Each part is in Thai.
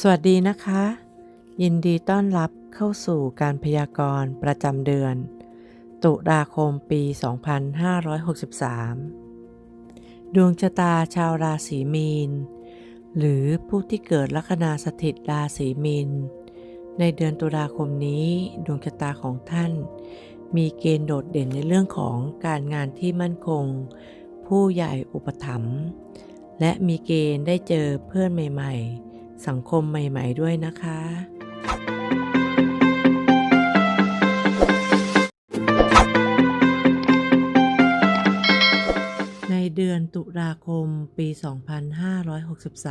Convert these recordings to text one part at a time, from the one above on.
สวัสดีนะคะ ยินดีต้อนรับเข้าสู่การพยากรณ์ประจำเดือน ตุลาคมปี 2563 ดวงชะตาชาวราศีมีน หรือผู้ที่เกิดลัคนาสถิตราศีมีน ในเดือนตุลาคมนี้ดวงชะตาของท่าน มีเกณฑ์โดดเด่นในเรื่องของการงานที่มั่นคง ผู้ใหญ่อุปถัมภ์และมีเกณฑ์ได้เจอเพื่อนใหม่ ๆ สังคมใหม่ ๆ ด้วยนะคะ ในเดือนตุลาคมปี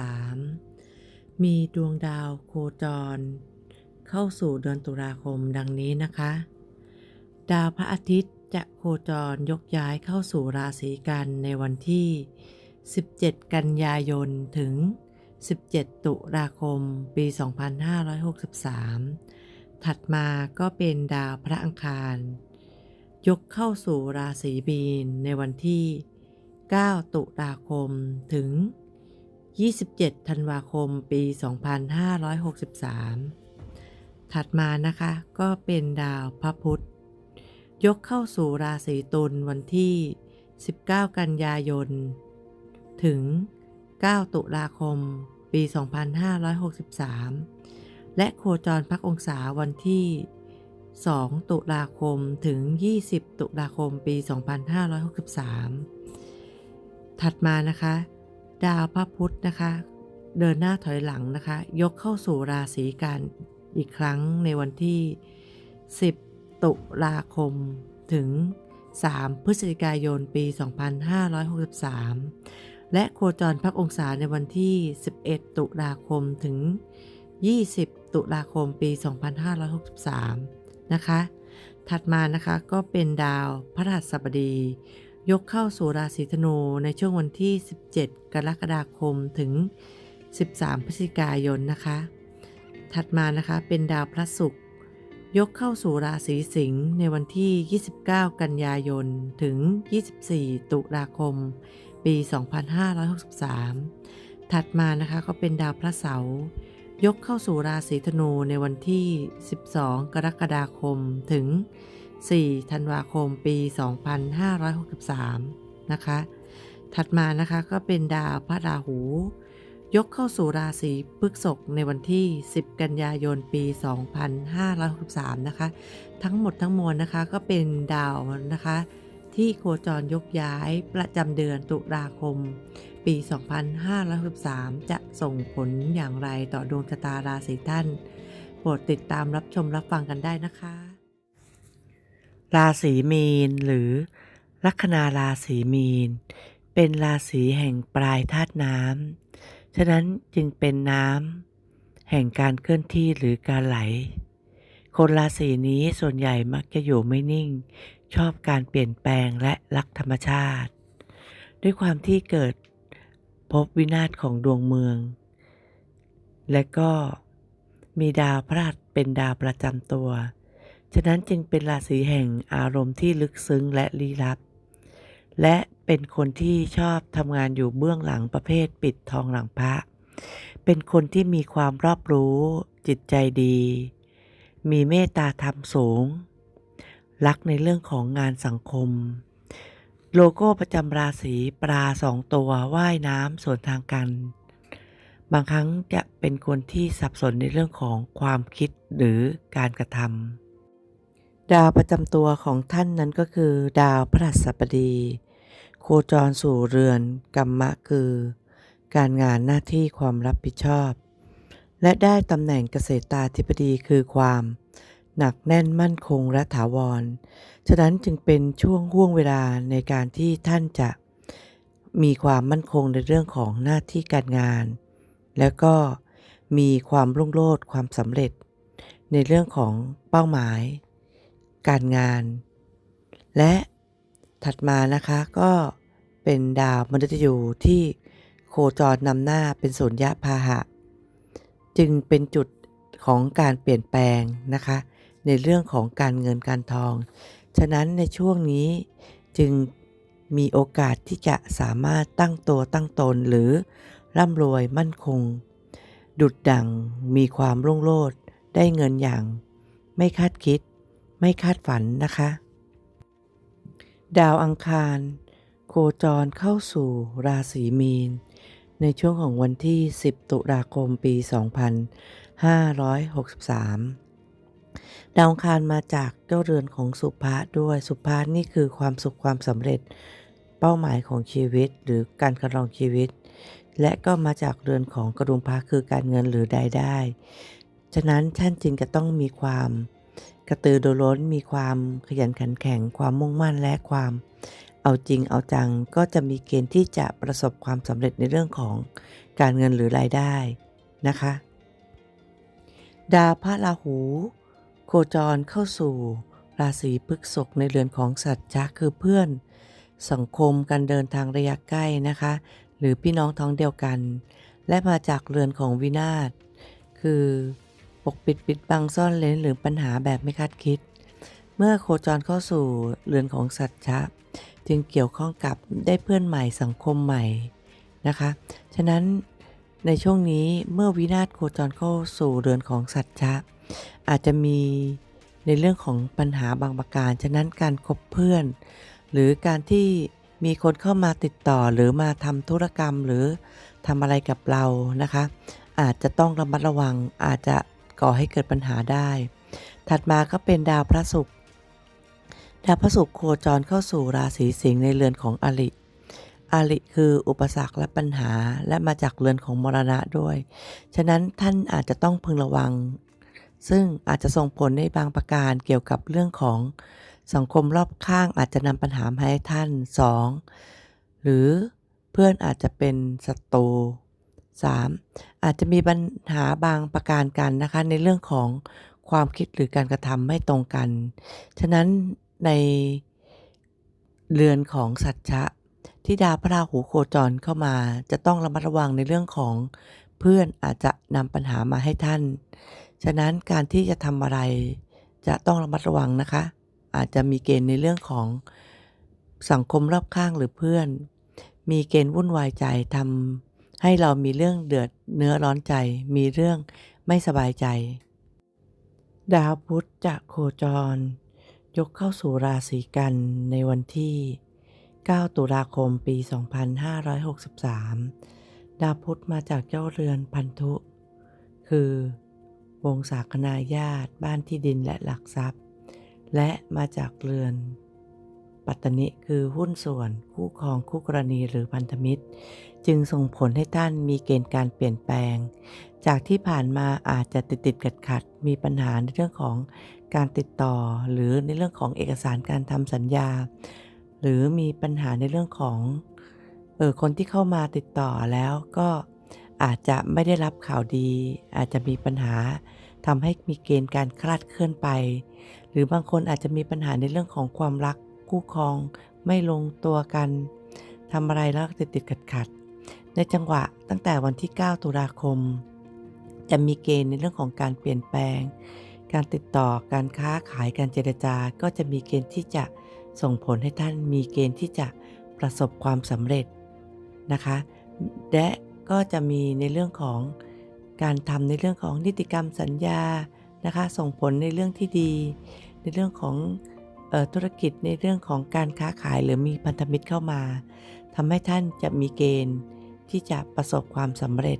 2563 มีดวงดาวโคจร เข้าสู่เดือนตุลาคมดังนี้นะคะ ดาวพระอาทิตย์จะโคจรยกย้ายเข้าสู่ราศีกันในวันที่ 17 กันยายนถึง 17 ตุลาคม ปี 2563 ถัดมาก็เป็นดาวพระอังคาร ยกเข้าสู่ราศีมีนในวันที่ 9 ตุลาคมถึง 27 ธันวาคม ปี 2563 ถัดมานะคะก็เป็นดาวพระพุธ ยกเข้าสู่ราศีตุลวันที่ 19 กันยายน ถึง 9 ตุลาคม ปี 2563 และโคจรพักองศาวันที่ 2 ตุลาคมถึง 20 ตุลาคมปี 2563 ถัดมานะคะ ดาวพระพุธนะคะ เดินหน้าถอยหลังนะคะ ยกเข้าสู่ราศีกันอีกครั้งในวันที่ 10 ตุลาคมถึง 3 พฤศจิกายนปี 2563 และโคจรพักองศาในวันที่ 11 ตุลาคมถึง 20 ตุลาคมปี 2563 นะคะ ถัดมานะคะก็เป็นดาวพระหัสบดี ยกเข้าสู่ราศีธนูในช่วงวันที่ 17 กรกฎาคมถึง 13 พฤศจิกายนนะคะ ถัดมานะคะเป็นดาวพระศุกร์ยกเข้าสู่ราศีสิงห์ในวันที่ 29 กันยายนถึง 24 ตุลาคม ปี 2563 ถัดมานะคะก็เป็นดาวพระเสาร์ยกเข้าสู่ราศีธนูในวันที่ 12 กรกฎาคมถึง 4 ธันวาคมปี 2563 นะคะ ถัดมานะคะก็เป็นดาวพระราหู ยกเข้าสู่ราศีพฤษภในวันที่ 10 กันยายนปี 2563 นะคะ ทั้งหมดทั้งมวลนะคะก็เป็นดาวนะคะ ที่โคจรยกย้ายประจำเดือนตุลาคม ปี 2563 จะส่งผลอย่างไรต่อดวงชะตาราศีท่านโปรดติดตามรับชมรับฟังกันได้นะคะ ราศีมีนหรือ ลัคนาราศีมีน เป็นราศีแห่งปลายธาตุน้ำฉะนั้นจึงเป็นน้ำแห่งการเคลื่อนที่หรือการไหลคนราศีนี้ส่วนใหญ่มักจะอยู่ไม่นิ่ง ชอบการเปลี่ยนแปลงและรักธรรมชาติ ด้วยความที่เกิดพบวินาศของดวงเมือง และก็มีดาวพระหัสเป็นดาวประจำตัว ฉะนั้นจึงเป็นราศีแห่งอารมณ์ที่ลึกซึ้งและลี้ลับ และเป็นคนที่ชอบทำงานอยู่เบื้องหลังประเภทปิดทองหลังพระ เป็นคนที่มีความรอบรู้จิตใจดี มีเมตตาธรรมสูง รักในเรื่องของงานสังคม โลโก้ประจำราศีปลาสองตัวว่ายน้ำสวนทางกัน บางครั้งจะเป็นคนที่สับสนในเรื่องของความคิดหรือการกระทำดาวประจำตัวของท่านนั้นก็คือ ดาวพฤหัสบดี โคจรสู่เรือนกรรมะคือ การงานหน้าที่ความรับผิดชอบ และได้ตำแหน่งเกษตราธิบดีคือความ หนักแน่นมั่นคงและถาวร ฉะนั้นจึงเป็นช่วงห่วงเวลาในการที่ท่านจะมีความมั่นคงในเรื่องของหน้าที่การงาน แล้วก็มีความรุ่งโรจน์ความสำเร็จ ในเรื่องของเป้าหมาย การงาน และถัดมานะคะก็เป็นดาวมฤตยูที่โคจรนำหน้าเป็นสุญญาพาหะ จึงเป็นจุดของการเปลี่ยนแปลงนะคะ ในเรื่องของการเงินการทอง ฉะนั้นในช่วงนี้จึงมีโอกาสที่จะสามารถตั้งตัวตั้งตนหรือร่ำรวยมั่นคง ดุดดังมีความรุ่งโรจน์ได้เงินอย่าง ไม่คาดคิด ไม่คาดฝันนะคะ ดาวอังคาร โคจรเข้าสู่ราศีมีน ในช่วงของวันที่ 10 ตุลาคมปี 2563 ดาวคารมาจากเจ้าเรือนของสุภาด้วยสุภานี่คือความสุขความสำเร็จ เป้าหมายของชีวิตหรือการกระลองชีวิต และก็มาจากเรือนของกระดุมพระคือการเงินหรือรายได้ ฉะนั้นท่านจึงจะต้องมีความกระตือรือร้นมีความขยันขันแข็ง ความมุ่งมั่นและความ เอาจริงเอาจังก็จะมีเกณฑ์ที่จะประสบความสำเร็จในเรื่องของการเงินหรือรายได้นะคะ ดาวพระราหู คจรเข้าสู่ ราศีพฤกษภในเรือนของสัตว์จักคือเพื่อน สังคมการเดินทางระยะใกล้นะคะ หรือพี่น้องท้องเดียวกัน และมาจากเรือนของวินาศคือปกปิดปิดบังซ่อนเลนหรือปัญหาแบบไม่คาดคิด เมื่อโคจรเข้าสู่เรือนของสัตว์ชะจึงเกี่ยวข้องกับได้เพื่อนใหม่สังคมใหม่นะคะ ฉะนั้นในช่วงนี้เมื่อวินาศโคจรเข้าสู่เรือนของสัตว์ชะ อาจจะมีในเรื่องของปัญหาบางประการ ฉะนั้นการคบเพื่อน หรือการที่มีคนเข้ามาติดต่อหรือมาทำธุรกรรมหรือทำอะไรกับเรานะคะ อาจจะต้องระมัดระวังอาจจะก่อให้เกิดปัญหาได้ ถัดมาก็เป็นดาวพระศุกร์ดาวพระศุกร์โคจรเข้าสู่ราศีสิงห์ในเรือนของอริอริคืออุปสรรคและปัญหาและมาจากเรือนของมรณะด้วย ฉะนั้นท่านอาจจะต้องพึงระวัง ซึ่งอาจจะส่งผลในบางประการเกี่ยวกับเรื่องของสังคมรอบข้างอาจจะนำปัญหามาให้ท่าน 2. หรือเพื่อนอาจจะเป็นศัตรู 3. อาจจะมีปัญหาบางประการกันนะคะ ในเรื่องของความคิดหรือการกระทำไม่ตรงกัน ฉะนั้นในเรือนของสัจจะที่ดาวพระราหูโคจรเข้ามา จะต้องระมัดระวังในเรื่องของเพื่อนอาจจะนำปัญหามาให้ท่าน ฉะนั้นการที่จะทำอะไรจะต้องระมัดระวังนะคะ อาจจะมีเกณฑ์ในเรื่องของสังคมรอบข้างหรือเพื่อน มีเกณฑ์วุ่นวายใจทำให้เรามีเรื่องเดือดเนื้อร้อนใจ มีเรื่องไม่สบายใจ ดาวพุธจะโคจร ยกเข้าสู่ราศีกันในวันที่ 9 ตุลาคมปี 2563 ดาวพุธมาจากเจ้าเรือนพันธุ คือ วงศาคณาญาติบ้านที่ดินและหลักทรัพย์ และมาจากเรือน ปัตตนิคือหุ้นส่วนคู่ครองคู่กรณีหรือพันธมิตร จึงส่งผลให้ท่านมีเกณฑ์การเปลี่ยนแปลง จากที่ผ่านมาอาจจะติดติดขัดขัดมีปัญหาในเรื่องของการติดต่อ หรือในเรื่องของเอกสารการทำสัญญา หรือมีปัญหาในเรื่องของเออคนที่เข้ามาติดต่อแล้วก็ อาจจะไม่ได้รับข่าวดี อาจจะมีปัญหาทำให้มีเกณฑ์การคลาดเคลื่อนไป หรือบางคนอาจจะมีปัญหาในเรื่องของความรักคู่ครอง ไม่ลงตัวกันทำอะไรแล้วติดติดขัดขัดในจังหวะตั้งแต่วันที่ 9 ตุลาคม จะมีเกณฑ์ในเรื่องของการเปลี่ยนแปลง การติดต่อการค้าขายการเจรจาก็จะมีเกณฑ์ที่จะส่งผลให้ท่านมีเกณฑ์ที่จะประสบความสำเร็จนะคะ และ ก็จะมีในเรื่องของการทำในเรื่องของนิติกรรมสัญญานะคะส่งผลในเรื่องที่ดี ในเรื่องของออธุรกิจในเรื่องของการค้าขายหรือมีพันธมิตรเข้ามาทำให้ท่านจะมีเกณฑ์ที่จะประสบความสำเร็จ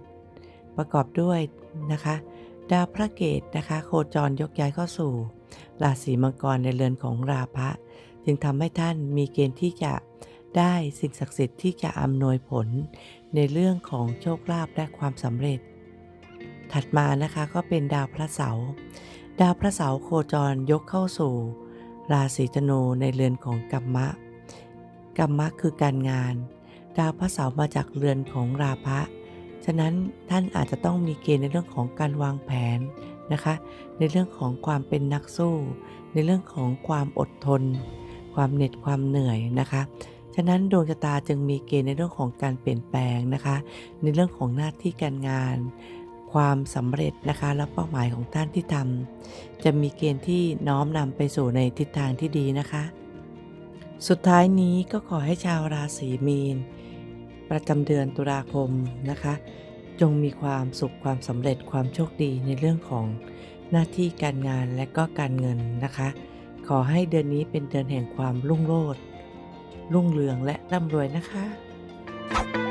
ประกอบด้วยนะคะ ดาวพระเกตนะคะโคจรยกย้ายเข้าสู่ ราศีมังกรในเรือนของราพะ จึงทำให้ท่านมีเกณฑ์ที่จะได้สิ่งศักดิ์สิทธิ์ที่จะอำนวยผล ในเรื่องของโชคลาภและความสำเร็จ ถัดมานะคะก็เป็นดาวพระเสาร์ดาวพระเสาร์โคจรยกเข้าสู่ ราศีธนูในเรือนของกัมมะ กัมมะคือการงาน ดาวพระเสาร์มาจากเรือนของราพะ ฉะนั้นท่านอาจจะต้องมีเกณฑ์ในเรื่องของการวางแผนนะคะ ในเรื่องของความเป็นนักสู้ ในเรื่องของความอดทน ความเหน็ดความเหนื่อยนะคะ ฉะนั้นดวงชะตาจึงมีเกณฑ์ในเรื่องของการเปลี่ยนแปลงนะคะ ในเรื่องของหน้าที่การงาน ความสำเร็จนะคะและเป้าหมายของท่านที่ทำจะมีเกณฑ์ที่น้อมนำไปสู่ในทิศทางที่ดีนะคะ สุดท้ายนี้ก็ขอให้ชาวราศีมีน ประจำเดือนตุลาคมนะคะ จงมีความสุขความสำเร็จความโชคดีในเรื่องของหน้าที่การงานและก็การเงินนะคะ ขอให้เดือนนี้เป็นเดือนแห่งความรุ่งโรจน์ รุ่งเรืองและร่ำรวยนะคะ